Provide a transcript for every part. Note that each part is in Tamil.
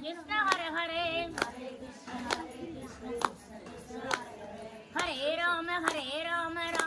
Krishna, Hare Hare. Hare Rama, Hare Rama, Rama.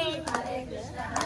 Hare Krishna.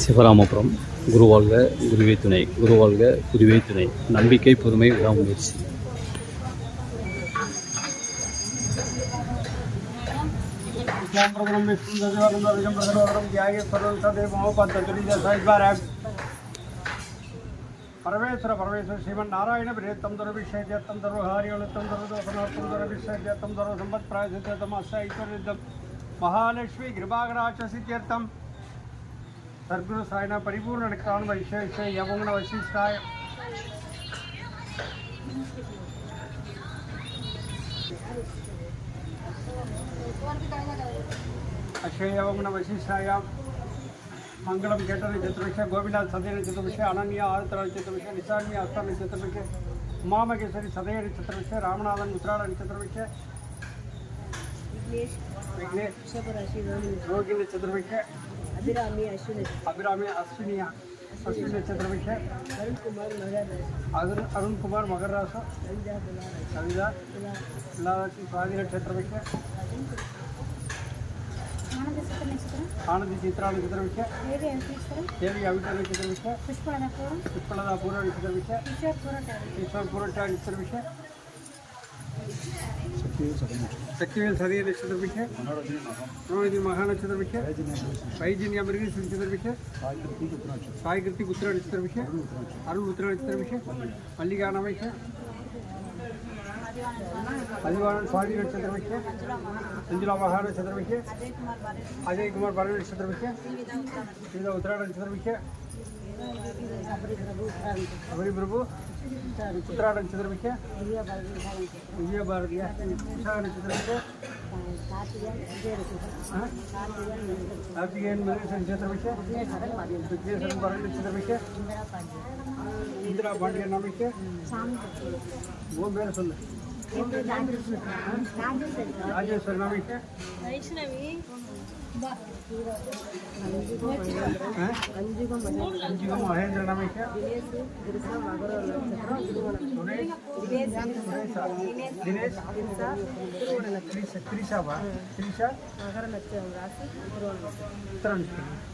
Sivaramapuram குருவாழ்க குருவே துணை குருவாழ்க குருவே துணை. நம்பிக்கை பொறுமை விடாமுயற்சி. प्रभु में सुंदर जगह में जगह में ಪರಮೇಶ್ವರ ಪರಮೇಶ್ವರ ಶ್ರೀಮನ್ನಾರಾಯಣ ಪ್ರಿಯತ್ತಂ ದೊರಭಿಷೇಕ ತಂ ದೊರ ಹಾರಿಗಳು ತಂ ದೊರದೋಪನಾರ್ಥಂ ದೊರಭಿಷೇಕ ತಂ ದೊರ ಸಂಪತ್ಪ್ರಾಯ ತಮ ಅಸ್ಯ ಐಶ್ವರ್ಯದಂ ಮಹಾಲಕ್ಷ್ಮಿ ಕೃಪಾಗರಾಚಸಿತ್ಯರ್ಥಂ સદગુરુ સાંઈના પરિપૂર્ણ અને ત્રણ ಮಂಗಳಂ ಕೇಟರಿ ಚತುರ್ಭುಷ ಗೋಪಿನಾಥ್ ಸದಯನ ಚತುರ್ಭುಷ ಅನನ್ಯ ಆರುತರಾಣ ಚತುರ್ಭುಷ ನಿಸಾನ್ಯ ಅಸ್ತಾನ ಚತುರ್ಭುಷ ಉಮಾಮಗೇಶ್ವರಿ ಸದಯನ ಚತುರ್ಭುಷ ರಾಮನಾಥನ್ ಉತ್ರಾಳನ ಚತುರ್ಭುಷ ವಿಘ್ನೇಶ್ ರೋಗಿನ ಚತುರ್ಭುಷ ಅಭಿರಾಮಿ ಅಶ್ವಿನಿ ಅಭಿರಾಮಿ ಅಶ್ವಿನಿಯ ಅಶ್ವಿನಿ ಚತುರ್ಭುಷ ಅರುಣ್ ಕುಮಾರ್ ಮಗರ ಅರುಣ್ ಕುಮಾರ್ ಮಗರಾಸ ರವಿದಾಸ್ ಇಲಾದ ಸ್ವಾಧೀನ ಚತುರ್ಭುಷ ಆನಂದಿ ಚಿತ್ರ ವಿಚಿತ್ರ ವಿಷಯ ದೇವಿ ಅವಿಟ ವಿಚಿತ್ರ ವಿಷಯ ಪುಷ್ಪಳದ ಪೂರ್ವ ವಿಚಿತ್ರ ವಿಷಯ ಈಶ್ವರ ಪೂರಟ ವಿಚಿತ್ರ ವಿಷಯ ಶಕ್ತಿವೇಲ್ ಸದಯ ನಕ್ಷತ್ರ ವಿಷಯ ಮನೋರಜಿ ಮಹಾನಕ್ಷತ್ರ ವಿಷಯ ವೈಜನ್ಯ ಮೃಗಿ ನಕ್ಷತ್ರ ವಿಷಯ ಸಾಯಿ ಕೃತಿ ಉತ್ತರ ನಕ್ಷತ್ರ ವಿಷಯ ಅರುಣ್ ಉತ್ತರ ನಕ್ಷತ್ರ ವಿಷಯ ಮಲ್ಲಿಗಾನ ವಿಷಯ ಅದಿವಾಣ ಸ್ವಾದಿ ನಕ್ಷತ್ರ ವಿಷಯ अंजुला महाराण चतुर्विखे अजय कुमार बारे चतुर्विखे विविध उत्तरायण चतुर्विखे अबरी प्रभु। उत्तरायण चतुर्विखे विजय भारती विशाण चतुर्विखे कार्तिकेयन इंदिरा पांडे। नामिके ओम राजेश्वरी अंजुगम महेंद्र नामी दिनेश त्रिशा त्रिशा त्रिशा नगर लक्ष्य राशि तिरुवनंतपुरम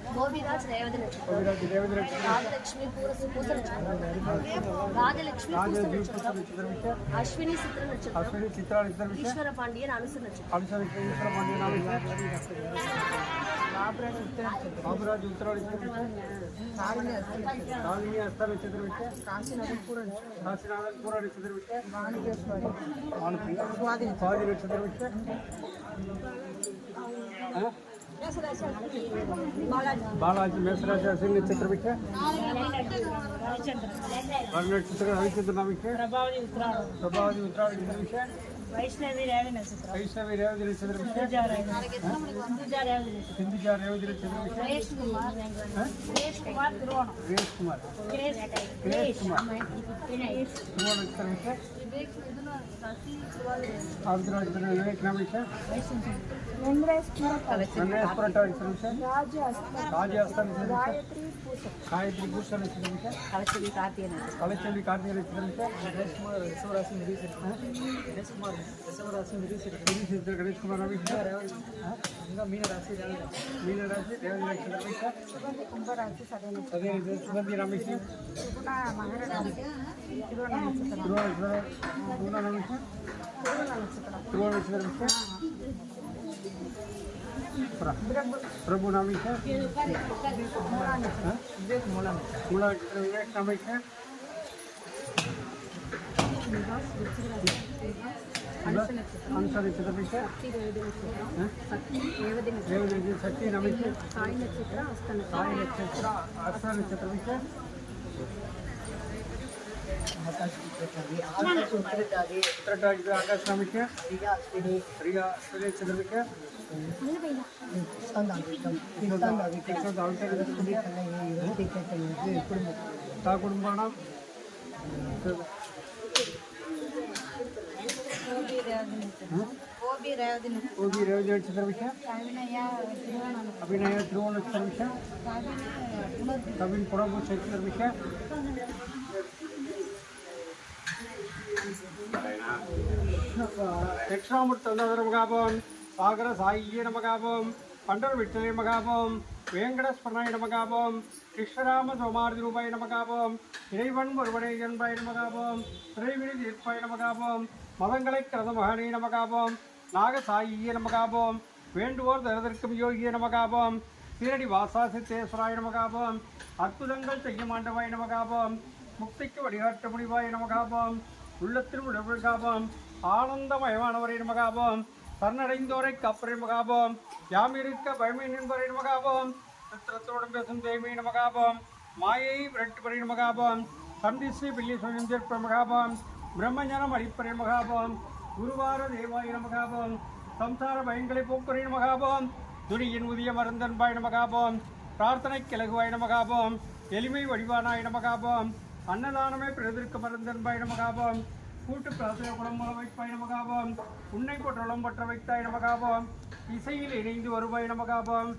గోపిరాజ్ రేవతిలక్ష్మి రాజలక్ష్మి పూస నక్షత్రం రాజలక్ష్మి పూస నక్షత్రం అశ్విని చిత్ర నక్షత్రం ఈశ్వర పాండియన్ అనుసు బాబురాజు ఉత్తరాలు కాళిని అస్తాలు చదివితే కాశీనాథన్ పూర కాశీనాథన్ పూర చదివితే స్వాది స్వాది చదివితే బాలాజీ మేసరాజా సింగ్ నక్షత్ర విఖ్య నక్షత్ర హరిచంద్ర నవిఖ్య ప్రభావతి ఉత్తరాడు విఖ్య वैष्णवी रेवती नक्षत्र वैष्णवी रेवती नक्षत्र सिंधुजा रेवती सिंधुजा रेवती नक्षत्र सुरेश कुमार। सुरेश कुमार तिरुवण सुरेश कुमार। सुरेश। कुमार। तिरुवण नक्षत्र विषय Andhra Pradesh వివేకనామీ sir. Venkateswara town sir Raju Gayatri பூஷா நட்சத்திரமிக்க கலைச்செல்வி கார்த்திகை நட்சத்திரம் கலைச்செல்வி கார்த்திகை நட்சத்திரமிக்க கணேஷ்குமார் ரிஷவராசி மிரிசு கணேஷ்குமார் ரிஷவராசி மிரிசு மிரிசு இருக்கிற கணேஷ்குமார் ரவிங்க மீனராசி மீனராசி ரேவதி நட்சத்திரமிக்க கும்பராசி சதய சதய சுகந்தி ராமேஷி மகராசி திருவண்ணா நட்சத்திரம் திருவண்ணா நட்சத்திரம் திருவண்ணா நட்சத்திரம் திருவண்ணா நட்சத்திரம் प्रभु नाम है मुला नाम ही। है। अंसर चतुर्विश्य शक्ति नमी नक्षत्र अस्त नक्षत्र अस्त नक्षत्र ಉತ್ತರಟಾಗಿ ಆಕಾಶ ನಮಿಷ ರಿಯಾ ಅಶ್ವಿನಿ ನಕ್ಷತ್ರ ವಿಷಯ ತಾ ಕುಟುಂಬಣ ಗೋಬಿ ರೇವತಿ ನಕ್ಷತ್ರ ಹೋಗಿ ರೇವತಿ ನಕ್ಷತ್ರ ವಿಷಯ தட்சிணாமூர்த்தந்தர மகாபோம் சாகர சாயிய நமகாபோம் பண்டர் விட்டலே மகாபோம் வேங்கடஸ்வரனாய நமகாபோம் கிருஷ்ணராம சோமாரதி ரூபாய் நமகாபோம் இறைவன் ஒருவனை என்பாய் நமகாபோம் இறைவினி தீர்ப்பாய் நமகாபோம் மதங்களை கிரத மகனே நமகாபோம் நாக சாயிய நமகாபோம் வேண்டுவோர் தரதற்கும் யோகிய நமகாபோம் சீரடி வாசா சித்தேஸ்வராய நமகாபோம் அற்புதங்கள் செய்ய மாண்டவாய் நமகாபோம் முக்திக்கு வழிகாட்ட முடிவாய் நமகாபோம் உள்ளத்தில் உழவுகாபோம் ஆனந்தமயமானவரின் மகாபோம் சரணடைந்தோரை கப்பரை மகாபம் யாம் இருக்க பயமை நின்பரை மகாபம் சித்திரத்தோடும் பேசும் தேவியின் மகாபோம் மாயை விரட்டுபரை மகாபம் சந்திஸ்ரீ பில்லி சுயந்திற்ப மகாபோம் பிரம்மஞானம் அளிப்பரின் மகாபம் குருவார தேவாயின் மகாபோம் சம்சார பயங்களை போக்குறின் மகாபம் துணியின் உதிய மருந்தன்பாய் மகாபோம் பிரார்த்தனை கிழகுவாயின மகாபோம் எளிமை வடிவானாய் மகாபோம் அன்னதானமே பிறதிற்கு மருந்தன்பாய் மகாபோம் கூட்டு பிரார்த்தனை குளம்பலம் வைப்பாய் நமகாபம். உன்னை போற்றளம் பற்ற வைத்தாய் நமகாபம். இசையில் இணைந்து வருவாய் நமகாபம்.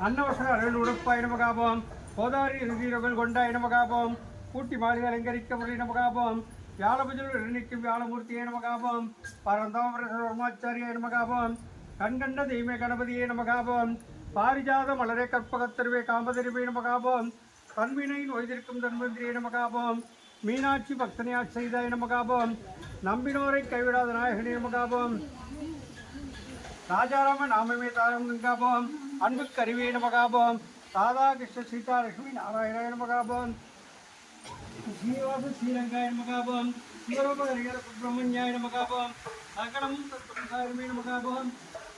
அன்னவசர அருள் உடுப்பாய் நமகாபம். கோதாரி ருதிரகள் கொண்டாய் நமகாபம். கூட்டி மாளிகை அலங்கரிக்க முறை நமகாபம். வியாழபுஜல் எண்ணிக்கும் வியாழமூர்த்தியே நமகாபம். பரந்தாமரமாச்சாரியாய நமகாபம். கண்கண்ட தெய்வ கணபதியே நமகாபம். பாரிஜாத மலரே கற்பகத்தருவே காமதருவே நமகாபம். தன்வினை நோய்திருக்கும் தன்வந்திரியே நமகாபம். மீனாட்சி பக்தனையாட்சி செய்தாய் நமகாபம் நம்பினோரை கைவிடாத நாயகனே நமகாபம் ராஜாராம நாமமே தாரம் கங்காபம் அன்பு அறிவே நமகாபம் ராதாகிருஷ்ண சீதா லட்சுமி நாராயணாய நமகாபம் ஸ்ரீவாச ஸ்ரீரங்காய நமகாபம் சிவரூப ஹரிகர சுப்பிரமணியாய நமகாபம் சகலமும் தத்புருஷாயமே நமகாபம்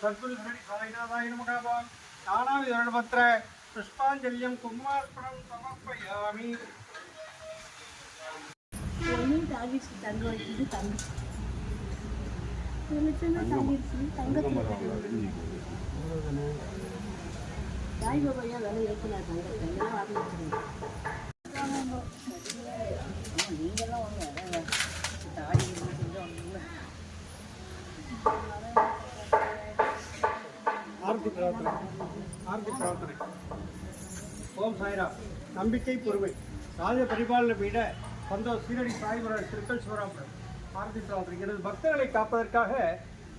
சத்புருஷரி சாய்நாதாய நமகாபம் நானாவிதரணபத்திர புஷ்பாஞ்சலியம் குமார்ப்பணம் சமர்ப்பயாமி. ஒன்று தாகிடுச்சு தங்க வைக்குது தங்க. தாய் பாபையா விலை ஏற்றினா தங்கத்தை எல்லாம் வாங்கிட்டு நீங்களாம் ஒன்று தாடி ஆர்த்தி பிரார்த்தனை ஆர்த்தி பிரார்த்தனை ஓம் சாய்ராம். நம்பிக்கை பொறுமை. ராஜ பரிபாலன பீட சொந்த சீரடி சாய்வராஜ் திருக்கல் சிவராமன். ஆர்த்தி எனது பக்தர்களை காப்பதற்காக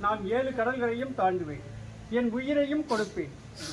நான் ஏழு கடல்களையும் தாண்டுவேன். என் உயிரையும் கொடுப்பேன்.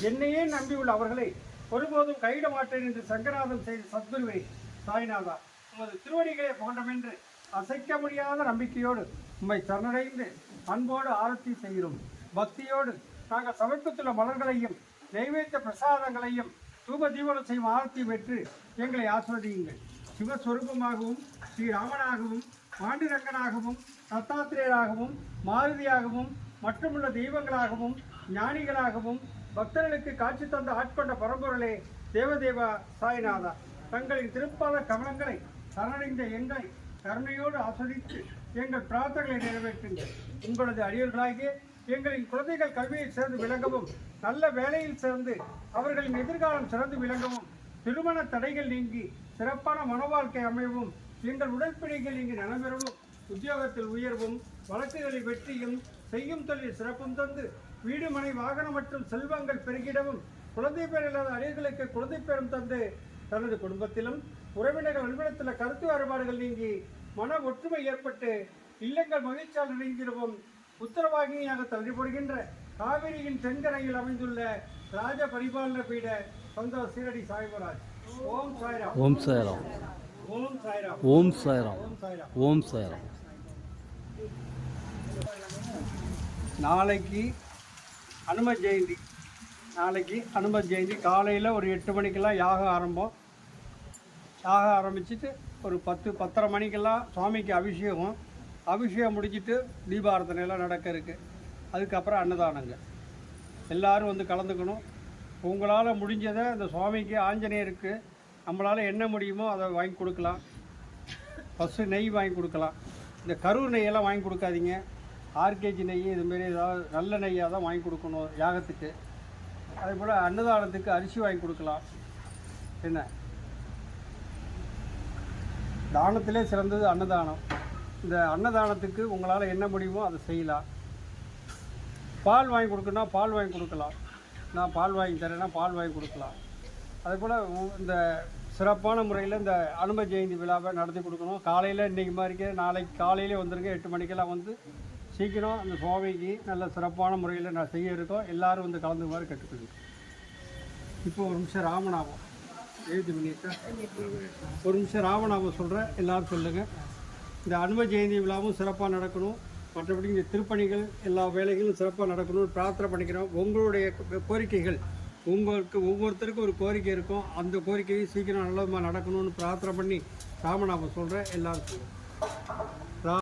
என்னையே நம்பியுள்ள அவர்களை ஒருபோதும் கைவிட மாட்டேன் என்று சங்கராதம் செய்த சத்குருவை சாய்நாதா உமது திருவடிகளை போன்றமென்று அசைக்க முடியாத நம்பிக்கையோடு உம்மை சரணடைந்து அன்போடு ஆரத்தி செய்கிறோம். பக்தியோடு நாங்கள் சமர்ப்பித்துள்ள மலர்களையும் நைவேத்திய பிரசாதங்களையும் தூப தீபனம் செய்யும் ஆரத்தி பெற்று எங்களை ஆஸ்வதியுங்கள். சிவஸ்வரூபமாகவும் ஸ்ரீராமனாகவும் பாண்டுரங்கனாகவும் தத்தாத்திரேயராகவும் மாருதியாகவும் மற்றுமுள்ள தெய்வங்களாகவும் ஞானிகளாகவும் பக்தர்களுக்கு காட்சி தந்த ஆட்கொண்ட பரம்பொருளே தேவதேவா சாய்நாதா. தங்களின் திருப்பாத கவனங்களை சரணடைந்த எங்களை கருணையோடு ஆஸ்வதித்து எங்கள் பிரார்த்தனைகளை நிறைவேற்றுங்கள். உங்களது அடியர்களாகிய எங்களின் குழந்தைகள் கல்வியில் சேர்ந்து விளங்கவும் நல்ல வேலையில் சேர்ந்து அவர்களின் எதிர்காலம் சிறந்து விளங்கவும் திருமண தடைகள் நீங்கி சிறப்பான மனவாழ்க்கை அமைவும் எங்கள் உடற்பிணைகள் இங்கு நலம்பெறவும் உத்தியோகத்தில் உயர்வும் வழக்குகளில் வெற்றியும் செய்யும் தொழில் சிறப்பும் தந்து வீடு மனை வாகனம் மற்றும் செல்வங்கள் பெருகிடவும் குழந்தை பேர் இல்லாத அரியர்களுக்கு குழந்தை பேரும் தந்து தனது குடும்பத்திலும் உறவினர்கள் அலுவலகத்தில் கருத்து வேறுபாடுகள் நீங்கி மன ஒற்றுமை ஏற்பட்டு இல்லங்கள் மகிழ்ச்சியால் நிறைந்திருவும் உத்தரவாகினியாக தள்ளிப்படுகின்ற காவிரியின் தென்கரையில் அமைந்துள்ள ராஜ பரிபாலன பீட சந்தோஷ் சீரடி சாய்வராஜ். ஓம் சாய்ராம். ஓம் சாய்ராம். ஓம் சாய்ராம். நாளைக்கு அனும ஜெயந்தி. நாளைக்கு அனும ஜெயந்தி. காலையில் ஒரு எட்டு மணிக்கெல்லாம் யாகம் ஆரம்பம். யாகம் ஆரம்பிச்சிட்டு ஒரு பத்து பத்தரை மணிக்கெல்லாம் சுவாமிக்கு அபிஷேகம். அபிஷேகம் முடிச்சிட்டு தீபாரதனை எல்லாம் நடக்க இருக்கு. அதுக்கப்புறம் அன்னதானங்க. எல்லாரும் வந்து கலந்துக்கணும். உங்களால் முடிஞ்சதை இந்த சுவாமிக்கு ஆஞ்சநேயருக்கு நம்மளால் என்ன முடியுமோ அதை வாங்கி கொடுக்கலாம். பசு நெய் வாங்கி கொடுக்கலாம். இந்த கரூர் நெய்யெல்லாம் வாங்கி கொடுக்காதீங்க. ஆர்கேஜி நெய் இதுமாரி ஏதாவது நல்ல நெய்யாக தான் வாங்கி கொடுக்கணும் யாகத்துக்கு. அதே போல் அன்னதானத்துக்கு அரிசி வாங்கி கொடுக்கலாம். என்ன? தானத்திலே சிறந்தது அன்னதானம். இந்த அன்னதானத்துக்கு உங்களால் என்ன முடியுமோ அதை செய்யலாம். பால் வாங்கி கொடுக்கணும்னா பால் வாங்கி கொடுக்கலாம். நான் பால் வாங்கி தரேன்னா பால் வாங்கி கொடுக்கலாம். அதே போல் இந்த சிறப்பான முறையில் இந்த அனும ஜெயந்தி விழாவை நடத்தி கொடுக்கணும். காலையில் இன்றைக்கி மாதிரிக்கே நாளைக்கு காலையிலே வந்துருங்க எட்டு மணிக்கெல்லாம் வந்து சீக்கிரம் அந்த சுவாமிக்கு நல்ல சிறப்பான முறையில் நான் செய்ய இருக்கோம். எல்லாரும் வந்து கலந்து மாதிரி கேட்டுக்கோங்க இப்போ ஒரு நிமிஷம் ராமநாமம் எழுதி பண்ணியிருக்கேன். ஒரு நிமிஷம் ராமநாமம் சொல்கிறேன் எல்லோரும் சொல்லுங்கள் இந்த அனும ஜெயந்தி விழாவும் சிறப்பாக நடக்கணும். மற்றபடி இந்த திருப்பணிகள் எல்லா வேலைகளும் சிறப்பாக நடக்கணும்னு பிரார்த்தனை பண்ணிக்கிறோம். உங்களுடைய கோரிக்கைகள் உங்களுக்கு ஒவ்வொருத்தருக்கும் ஒரு கோரிக்கை இருக்கும். அந்த கோரிக்கையை சீக்கிரம் நல்லமாக நடக்கணும்னு பிரார்த்தனை பண்ணி ராமநாமம் சொல்கிறேன் எல்லாருக்கும்.